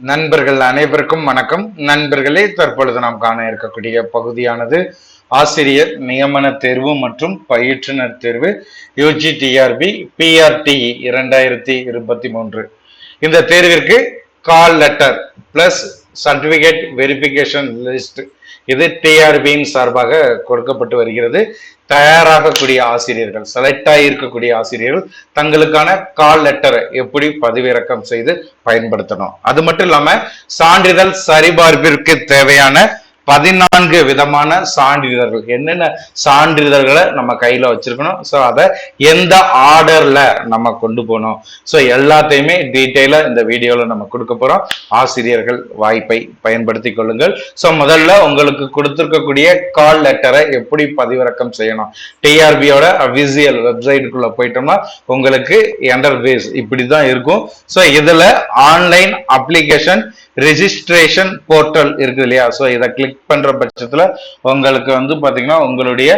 நண்பர்கள் அனைவருக்கும் வணக்கம். நண்பர்களே தற்பொழுது நாம் காண இருக்கக்கூடிய பகுதியானது ஆசிரியர் நியமன தேர்வு மற்றும் பயிற்றுனர் தேர்வு யூஜிடிஆர்பி பிஆர்டி இரண்டாயிரத்தி இருபத்தி மூன்று. இந்த தேர்விற்கு call letter plus certificate verification list இது டிஆர்பியின் சார்பாக கொடுக்கப்பட்டு வருகிறது. தயாராகக்கூடிய ஆசிரியர்கள் செலக்ட் ஆகியிருக்கக்கூடிய ஆசிரியர்கள் தங்களுக்கான கால் லெட்டரை எப்படி பதிவிறக்கம் செய்து பயன்படுத்தணும். அது மட்டும் இல்லாம சான்றிதழ் சரிபார்ப்பிற்கு தேவையான பதினான்கு விதமான சான்றிதழ்கள். என்னென்ன சான்றிதழ்களை நம்ம கையில வச்சிருக்கணும்? ஸோ அதை எந்த ஆர்டர்ல நம்ம கொண்டு போகணும்? ஸோ எல்லாத்தையுமே டீட்டெயிலா இந்த வீடியோல நம்ம கொடுக்க போறோம். ஆசிரியர்கள் வாய்ப்பை பயன்படுத்தி கொள்ளுங்கள். ஸோ முதல்ல உங்களுக்கு கொடுத்துருக்கக்கூடிய கால் லெட்டரை எப்படி பதிவிறக்கம் செய்யணும்? டிஆர்பியோட விசியல் வெப்சைட்டுக்குள்ள போயிட்டோம்னா உங்களுக்கு என்டர்பேஸ் இப்படி தான் இருக்கும். ஸோ இதுல ஆன்லைன் அப்ளிகேஷன் ரிஜிஸ்ட்ரேஷன் போர்ட்டல் இருக்கு இல்லையா? ஸோ இதை கிளிக் பண்ற பட்சத்தில் உங்களுக்கு வந்து பார்த்தீங்கன்னா உங்களுடைய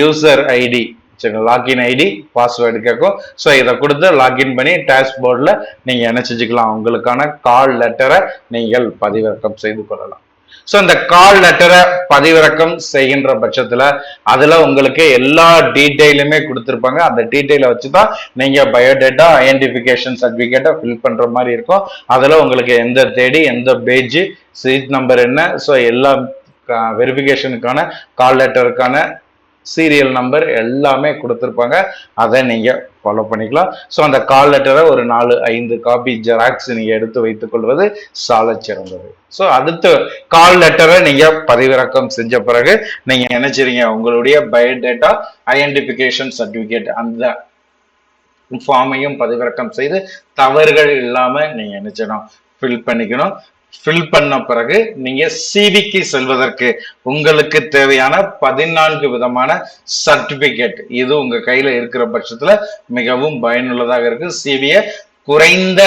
யூசர் ஐடி சரிங்களா? லாகின் ஐடி பாஸ்வேர்டு கேட்கும் ஸோ இதை கொடுத்து லாக்இன் பண்ணி டேஷ்போர்டில் நீங்கள் என்ன செஞ்சுக்கலாம் உங்களுக்கான கால் லெட்டரை நீங்கள் பதிவிறக்கம் செய்து கொள்ளலாம். ஸோ இந்த கால் லெட்டரை பதிவிறக்கம் செய்கின்ற பட்சத்தில் அதில் உங்களுக்கு எல்லா டீட்டெயிலுமே கொடுத்துருப்பாங்க. அந்த டீட்டெயிலை வச்சு தான் நீங்கள் பயோடேட்டா ஐடென்டிஃபிகேஷன் சர்டிஃபிகேட்டை ஃபில் பண்ணுற மாதிரி இருக்கும். அதில் உங்களுக்கு எந்த தேடி எந்த பேஜ் சீட் நம்பர் என்ன? ஸோ எல்லா வெரிஃபிகேஷனுக்கான கால் லெட்டருக்கான சீரியல் நம்பர் எல்லாமே கொடுத்துருப்பாங்க. அதை நீங்கள் ஃபாலோ பண்ணிக்கலாம். ஸோ அந்த கால் லெட்டரை ஒரு நாலு ஐந்து காப்பி ஜெராக்ஸ் நீங்கள் எடுத்து வைத்துக் கொள்வது சால சிறந்தது. ஸோ அடுத்து கால் லெட்டரை நீங்கள் பதிவிறக்கம் செஞ்ச பிறகு நீங்கள் நினைச்சிருங்க உங்களுடைய பயோடேட்டா ஐடென்டிஃபிகேஷன் சர்டிஃபிகேட் அந்த ஃபார்மையும் பதிவிறக்கம் செய்து தவறுகள் இல்லாமல் நீங்கள் நினைச்சணும் ஃபில் பண்ணிக்கணும். ஃபில் பண்ண பிறகு நீங்க சிவிக்கு செல்வதற்கு உங்களுக்கு தேவையான பதினான்கு விதமான சர்டிபிகேட் இது உங்க கையில இருக்கிற பட்சத்துல மிகவும் பயனுள்ளதாக இருக்கு. சிவிய குறைந்த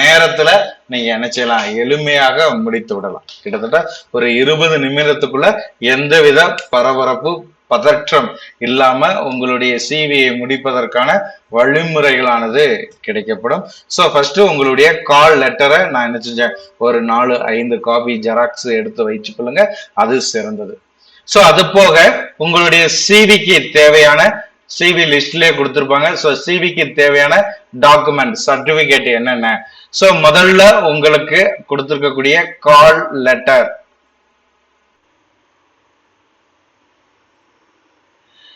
நேரத்துல நீங்க என்ன செய்யலாம் எளிமையாக முடித்து விடலாம். கிட்டத்தட்ட ஒரு இருபது நிமிடத்துக்குள்ள எந்தவித பரபரப்பு பதற்றம் இல்லாம உங்களுடைய சிவியை முடிப்பதற்கான வழிமுறைகளானது கிடைக்கப்படும். ஸோ ஃபர்ஸ்ட் உங்களுடைய கால் லெட்டரை நான் என்ன செஞ்சேன்? ஒரு நாலு ஐந்து காப்பி ஜெராக்ஸ் எடுத்து வச்சுக்கொள்ளுங்க அது சிறந்தது. ஸோ அது போக உங்களுடைய சிவிக்கு தேவையான சிவி லிஸ்ட்லயே கொடுத்துருப்பாங்க. ஸோ சிவிக்கு தேவையான டாக்குமெண்ட் சர்டிபிகேட் என்னென்ன? ஸோ முதல்ல உங்களுக்கு கொடுத்துருக்கக்கூடிய கால் லெட்டர்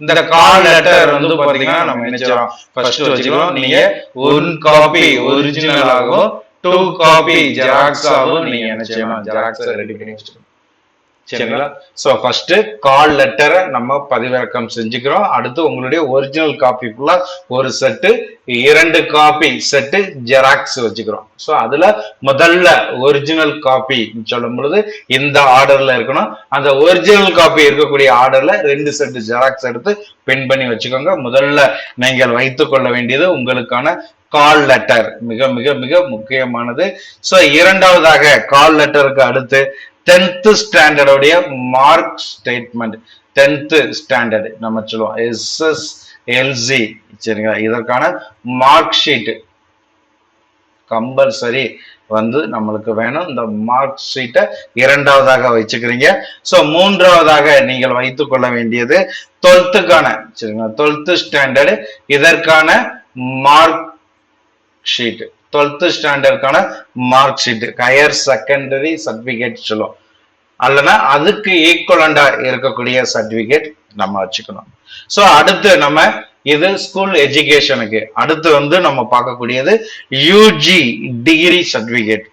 இந்த கால் லெட்டர் வந்து பாத்தீங்கன்னா நம்ம என்ன செய்யறோம் ஃபர்ஸ்ட் வச்சுக்கிறோம் நீங்க ஒன் காப்பி ஒரிஜினலாகவும் டூ காப்பி ஜெராக்ஸ் ஆகும் நீங்க என்ன செய்யணும் ஜெராக்ஸ் ரெடி பண்ணி வச்சுக்கணும் சரிங்களா? ஸோ ஃபர்ஸ்ட் கால் லெட்டரை நம்ம பதிவிறக்கம் செஞ்சுக்கிறோம். அடுத்து உங்களுடைய ஒரிஜினல் காப்பி ஃபுல்லாக ஒரு செட்டு இரண்டு காப்பி செட்டு ஜெராக்ஸ் வச்சுக்கிறோம். ஸோ அதில் முதல்ல ஒரிஜினல் காப்பி சொல்லும் பொழுது இந்த ஆர்டரில் இருக்கணும். அந்த ஒரிஜினல் காப்பி இருக்கக்கூடிய ஆர்டரில் ரெண்டு செட்டு ஜெராக்ஸ் எடுத்து பின் பண்ணி வச்சுக்கோங்க. முதல்ல நீங்கள் வைத்துக்கொள்ள வேண்டியது உங்களுக்கான கால் லெட்டர் மிக மிக மிக முக்கியமானது. ஸோ இரண்டாவதாக கால் லெட்டருக்கு அடுத்து டென்த் ஸ்டாண்டர்டோடைய மார்க் ஸ்டேட்மெண்ட் டென்த் ஸ்டாண்டர்ட் நம்ம சொல்லுவோம். எஸ்எஸ் எல்ஜி சரிங்களா? இதற்கான மார்க் ஷீட் கம்பல்சரி வந்து நம்மளுக்கு வேணும். இந்த மார்க் ஷீட்டை இரண்டாவதாக வச்சுக்கிறீங்க. ஸோ மூன்றாவதாக நீங்கள் வைத்துக் கொள்ள வேண்டியது டுவெல்த்துக்கான சரிங்களா? டுவெல்த்து ஸ்டாண்டர்டு இதற்கான mark sheet twelfth ஸ்டாண்டர்டுக்கான mark sheet higher secondary certificate சொல்லுவோம். அல்லனா அதுக்கு ஈக்குவலண்டா இருக்கக்கூடிய சர்டிபிகேட் நம்ம வச்சுக்கணும். ஸோ அடுத்து நம்ம இது ஸ்கூல் எஜுகேஷனுக்கு அடுத்து வந்து நம்ம பார்க்கக்கூடியது UG degree certificate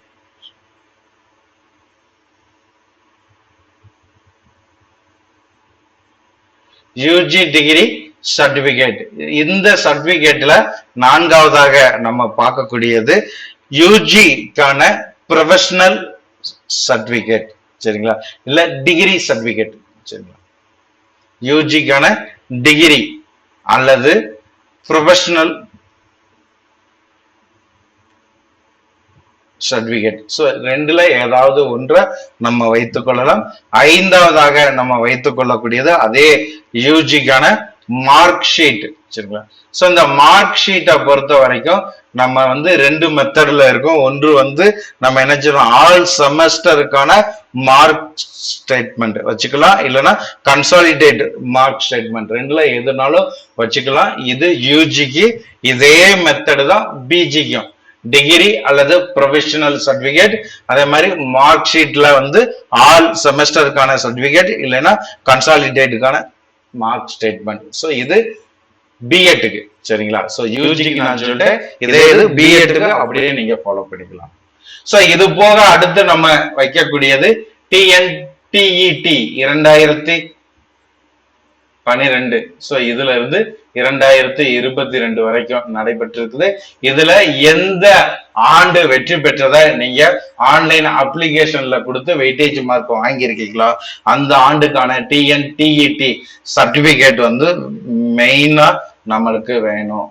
UG degree certificate இந்த சர்டிபிகேட்ல நான்காவதாக நம்ம பார்க்கக்கூடியது யூஜிக்கான ப்ரொஃபஷனல் சர்டிபிகேட் சரிங்களா? இல்ல டிகிரி சர்டிபிகேட் சரிங்களா? யூஜிக்கான டிகிரி அல்லது ப்ரொஃபஷனல் சர்டிபிகேட் ஸோ ரெண்டுல ஏதாவது ஒன்றை நம்ம வைத்துக் கொள்ளலாம். ஐந்தாவதாக நம்ம வைத்துக் கொள்ளக்கூடியது அதே யூஜிக்கான மார்க் ஷீட் சரிங்களா ஸோ இந்த மார்க் ஷீட்டை பொறுத்த வரைக்கும் நம்ம வந்து ரெண்டு மெத்தடில் இருக்கும். ஒன்று வந்து நம்ம என்ன செய்யணும் ஆல் செமஸ்டருக்கான மார்க் ஸ்டேட்மெண்ட் வச்சுக்கலாம். இல்லைன்னா கன்சாலிடேட் மார்க் ஸ்டேட்மெண்ட் ரெண்டில் எதுனாலும் வச்சுக்கலாம். இது யூஜிக்கு இதே மெத்தடு தான் பிஜிக்கும் டிகிரி அல்லது ப்ரொஃபஷனல் சர்டிபிகேட் அதே மாதிரி மார்க் ஷீட்ல வந்து ஆல் செமஸ்டருக்கான சர்டிபிகேட் இல்லைன்னா கன்சாலிடேட்டுக்கான மார்க் ஸ்டேட்மெண்ட் ஸோ இது பிஎட்டுக்கு சரிங்களா? ஸோ யூஜிக்கு நான் சொல்லிட்டேன். இதே இது பிஎட்டுக்கு அப்படியே நீங்க ஃபாலோ பண்ணிக்கலாம். ஸோ இது போக அடுத்து நம்ம வைக்கக்கூடியது டிஎன்டிஇடி இரண்டாயிரத்தி பனிரெண்டு. ஸோ இதுல இருந்து இரண்டாயிரத்தி இருபத்தி ரெண்டு வரைக்கும் நடைபெற்றிருக்குது. இதுல எந்த ஆண்டு வெற்றி பெற்றதை நீங்க ஆன்லைன் அப்ளிகேஷன்ல கொடுத்து வெயிட்டேஜ் மார்க் வாங்கியிருக்கீங்களோ அந்த ஆண்டுக்கான டிஎன் டிஇடி சர்டிபிகேட் வந்து மெயினா நம்மளுக்கு வேணும்.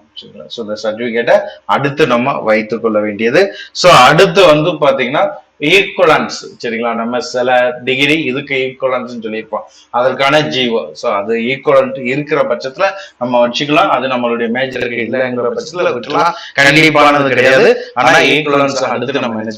ஸோ இந்த சர்டிபிகேட்டை அடுத்து நம்ம வைத்துக்கொள்ள வேண்டியது. ஸோ அடுத்து வந்து பாத்தீங்கன்னா ஈக்குவலன்ஸ் சரிங்களா? நம்ம சில டிகிரி இதுக்கு ஈக்குவலன்ஸ் சொல்லியிருப்போம். அதற்கான ஜீவோ. ஸோ அது ஈக்குவலன்ட் இருக்கிற பட்சத்துல நம்ம வச்சுக்கலாம். அது நம்மளுடைய மேஜர் இல்லைங்கிற பட்சத்துல விட்டுலாம் கண்டிப்பானது கிடையாது. ஆனா ஈக்குவலன்ஸ் அடுத்து நம்ம என்ன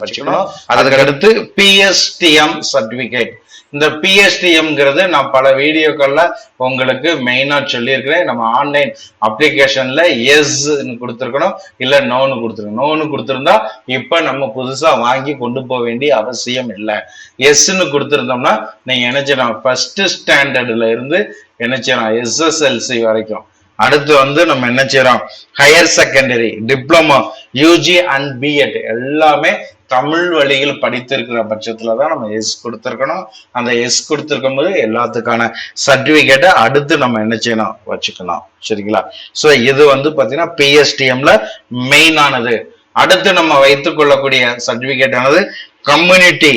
வச்சுக்கணும். அதுக்கு அடுத்து பிஎஸ்டிஎம் சர்டிபிகேட் இந்த பிஎஸ்டிஎம்ங்கிறது நான் பல வீடியோக்கள்ல உங்களுக்கு மெயினா சொல்லியிருக்கிறேன். நம்ம ஆன்லைன் அப்ளிகேஷன்ல எஸ் கொடுத்துருக்கணும் இல்ல நோன்னு கொடுத்துருக்கணும். நோன்னு கொடுத்துருந்தா இப்ப நம்ம புதுசா வாங்கி கொண்டு போக வேண்டிய அவசியம் இல்லை. எஸ்ன்னு கொடுத்துருந்தோம்னா நீங்க என்ன ஃபர்ஸ்ட் ஸ்டாண்டர்ட்ல இருந்து என்ன எஸ்எஸ்எல்சி வரைக்கும். அடுத்து வந்து நம்ம என்ன செய்யறோம்? Higher secondary diploma UG and B Ed எல்லாமே தமிழ் வழியில் படித்திருக்கிற பட்சத்துல தான் நம்ம எஸ் கொடுத்துருக்கணும். அந்த எஸ் கொடுத்துருக்கும் போது எல்லாத்துக்கான சர்டிபிகேட்டை அடுத்து நம்ம என்ன செய்யணும்? வச்சுக்கணும். சரிங்களா? ஸோ இது வந்து பாத்தீங்கன்னா பிஎஸ்டிஎம்ல மெயினானது அடுத்து நம்ம வைத்துக் கொள்ளக்கூடிய சர்டிபிகேட் ஆனது கம்யூனிட்டி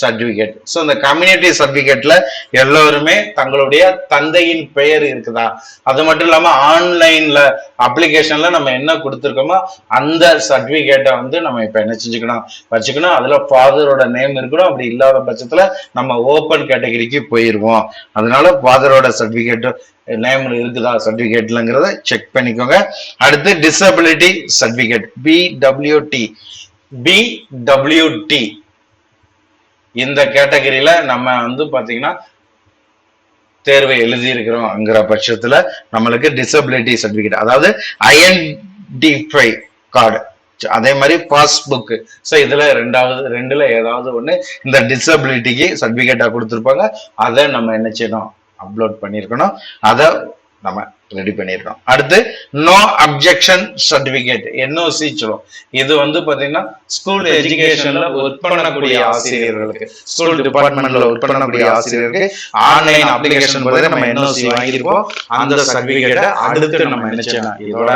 சர்டிபிகேட் ஸோ இந்த கம்யூனிட்டி சர்டிபிகேட்ல எல்லோருமே தங்களுடைய தந்தையின் பெயர் இருக்குதா? அது மட்டும் இல்லாம ஆன்லைன்ல அப்ளிகேஷன்ல நம்ம என்ன கொடுத்துருக்கோமோ அந்த சர்டிபிகேட்டை வந்து நம்ம இப்ப என்ன செஞ்சுக்கணும்? வச்சுக்கணும். அதுல ஃபாதரோட நேம் இருக்கணும். அப்படி இல்லாத பட்சத்துல நம்ம ஓப்பன் கேட்டகரிக்கு போயிருவோம். அதனால ஃபாதரோட சர்டிபிகேட் நேம் இருக்குதா சர்டிபிகேட்லங்கிறத செக் பண்ணிக்கோங்க. அடுத்து டிசபிலிட்டி சர்டிபிகேட் பிடபிள்யூடி பிடபிள்யூடி இந்த கேட்டகரியில நம்ம வந்து பாத்தீங்கன்னா தேர்வை எழுதி இருக்கிறோம்ங்கிற பட்சத்துல நம்மளுக்கு டிசபிலிட்டி சர்டிபிகேட் அதாவது ஐஎன்டிஃபை கார்டு அதே மாதிரி பாஸ்புக் ஸோ இதுல ரெண்டாவது ரெண்டுல ஏதாவது ஒண்ணு இந்த டிசபிலிட்டிக்கு சர்டிபிகேட்டா கொடுத்துருப்பாங்க. அதை நம்ம என்ன செய்யணும்? அப்லோட் பண்ணியிருக்கணும். அதை நம்ம ரெடி பண்ணியிருக்கோம் அடுத்து நோ அப்ஜெக்ஷன் சர்டிபிகேட் என்ஓசி சொல்லுவோம். இது வந்து பாத்தீங்கன்னா ஸ்கூல் எஜுகேஷன்ல ஒர்க் பண்ணக்கூடிய ஆசிரியர்களுக்கு. ஸ்கூல் டிபார்ட்மெண்ட்ல ஒர்க் பண்ணக்கூடிய ஆசிரியருக்கு ஆன்லைன் அப்ளிகேஷன் போது நம்ம என்ஓசி வாங்கியிருப்போம். அந்த சர்டிபிகேட்டை அடுத்து நம்ம என்ன செய்யணும் இதோட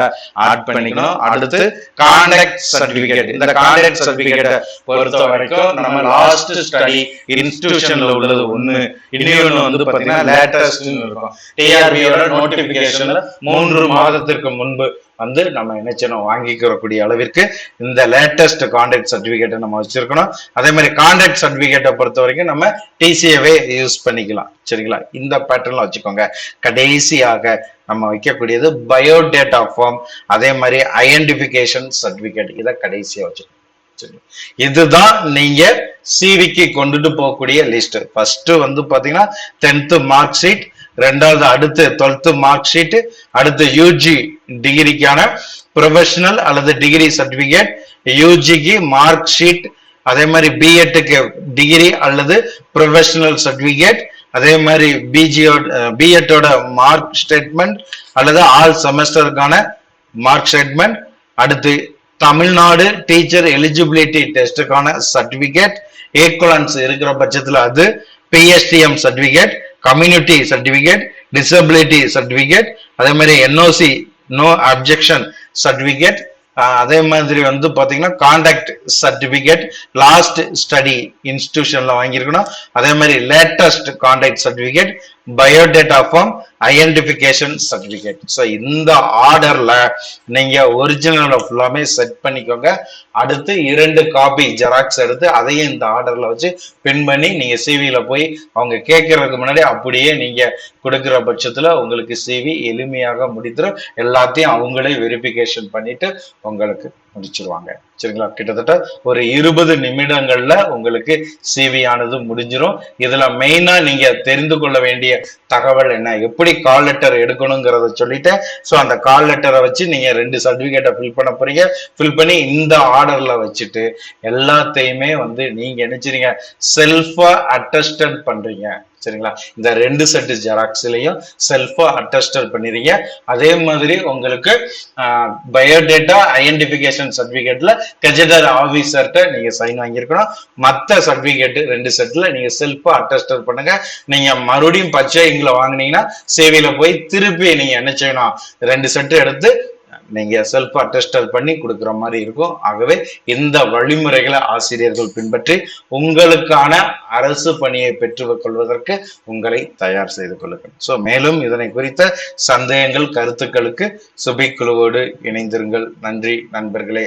ஆட் பண்ணிக்கணும். அடுத்து கான்டாக்ட் சர்டிபிகேட் இந்த கான்டாக்ட் சர்டிபிகேட்டை பொறுத்த வரைக்கும் நம்ம லாஸ்ட் ஸ்டடி இன்ஸ்டிடியூஷன்ல உள்ளது ஒண்ணு. இன்னொன்னு வந்து பாத்தீங்கன்னா லேட்டஸ்ட் இருக்கும். டிஆர்பியோட நோட்டிபிகேஷன்ல மூன்று மாதத்திற்கு முன்பு வந்து நம்ம என்ன செய்யணும் வாங்கிக்கிறக்கூடிய அளவிற்கு இந்த லேட்டஸ்ட் கான்ட்ராக்ட் சர்டிபிகேட்டை நம்ம வச்சிருக்கணும். அதே மாதிரி கான்ட்ராக்ட் சர்டிபிகேட்டை பொறுத்த வரைக்கும் நம்ம டிசிஏவே யூஸ் பண்ணிக்கலாம். சரிங்களா? இந்த பேட்டர்ன்ல வச்சுக்கோங்க. கடைசியாக நம்ம வைக்கக்கூடியது பயோடேட்டா ஃபார்ம் அதே மாதிரி ஐடென்டிபிகேஷன் சர்டிபிகேட் இதை கடைசியா வச்சுக்கணும் இதுதான் நீங்க சிவிக்கு கொண்டுட்டு போகக்கூடிய லிஸ்ட் ஃபர்ஸ்ட் வந்து பாத்தீங்கன்னா டென்த் மார்க் ஷீட் ரெண்டாவது அடுத்து டுவெல்த் மார்க் ஷீட் அடுத்து யூஜி டிகிரிக்கான ப்ரொஃபஷனல் அல்லது டிகிரி சர்டிபிகேட் யூஜிக்கு மார்க் ஷீட் அதே மாதிரி பிஎட்டுக்கு டிகிரி அல்லது ப்ரொஃபஷனல் சர்டிபிகேட் அதே மாதிரி பிஜியோட பிஎட்டோட மார்க் ஸ்டேட்மெண்ட் அல்லது ஆல் செமஸ்டருக்கான மார்க் ஸ்டேட்மெண்ட் அடுத்து தமிழ்நாடு டீச்சர் எலிஜிபிலிட்டி டெஸ்டுக்கான சர்டிபிகேட் ஈக்குவலன்ஸ் இருக்கிற பட்சத்தில் அது PSTM certificate community certificate disability certificate அதே மாதிரி என்ஓசி நோ அப்ஜெக்ஷன் சர்டிபிகேட் அதே மாதிரி வந்து பார்த்தீங்கன்னா கான்டாக்ட் சர்டிபிகேட் லாஸ்ட் ஸ்டடி இன்ஸ்டிடியூஷன்ல வாங்கியிருக்கணும். அதே மாதிரி latest contact certificate biodata form identification certificate so இந்த ஆர்டர்ல நீங்க ஒரிஜினல் ஃபுல்லாமே செட் பண்ணிக்கோங்க. அடுத்து இரண்டு காப்பி ஜெராக்ஸ் எடுத்து அதையும் இந்த ஆர்டர்ல வச்சு பின் பண்ணி நீங்க சிவியில் போய் அவங்க கேட்கறதுக்கு முன்னாடி அப்படியே நீங்க கொடுக்குற பட்சத்துல உங்களுக்கு சிவி எளிமையாக முடித்துடும் எல்லாத்தையும் அவங்களே வெரிஃபிகேஷன் பண்ணிட்டு உங்களுக்கு முடிச்சிருவாங்க. சரிங்களா? கிட்டத்தட்ட ஒரு இருபது நிமிடங்கள்ல உங்களுக்கு சிவி ஆனது முடிஞ்சிரும். இதுல மெயினா நீங்க தெரிந்து கொள்ள வேண்டிய தகவல் என்ன? எப்படி கால் லெட்டர் எடுக்கணுங்கிறத சொல்லிட்டேன் ஸோ அந்த கால் லெட்டரை வச்சு நீங்க ரெண்டு சர்டிபிகேட்டை ஃபில் பண்ண போறீங்க. ஃபில் பண்ணி இந்த ஆர்டர்ல வச்சுட்டு எல்லாத்தையுமே வந்து நீங்க நினைச்சிருங்க செல்ஃபா அட்டஸ்டட் பண்றீங்க. சரிங்களா? இந்த ரெண்டு செட்டு ஜெராக்ஸ்லையும் செல்ஃபா அட்டஸ்டட் பண்ணிடுறீங்க அதே மாதிரி உங்களுக்கு பயோடேட்டா ஐடென்டிபிகேஷன் சர்டிபிகேட்ல கெஜெட்டர் ஆபீசர்கிட்ட நீங்க சைன் வாங்கியிருக்கணும். மற்ற சர்டிபிகேட் ரெண்டு செட்ல நீங்க செல்ஃபா அட்டஸ்டட் பண்ணுங்க. நீங்க மறுபடியும் பச்சை இங்கில வாங்குனீங்கன்னா சேவையில போய் திருப்பி நீங்க என்ன செய்யணும்? ரெண்டு செட்டு எடுத்து நீங்க செல்ஃப் அட்டஸ்டல் பண்ணி கொடுக்குற மாதிரி இருக்கும். ஆகவே இந்த வழிமுறைகளை ஆசிரியர்கள் பின்பற்றி உங்களுக்கான அரசு பணியை பெற்று கொள்வதற்கு உங்களை தயார் செய்து கொள்ளுங்கள். ஸோ மேலும் இதனை குறித்த சந்தேகங்கள் கருத்துக்களுக்கு சுபி குழுவோடு இணைந்திருங்கள். நன்றி நண்பர்களே.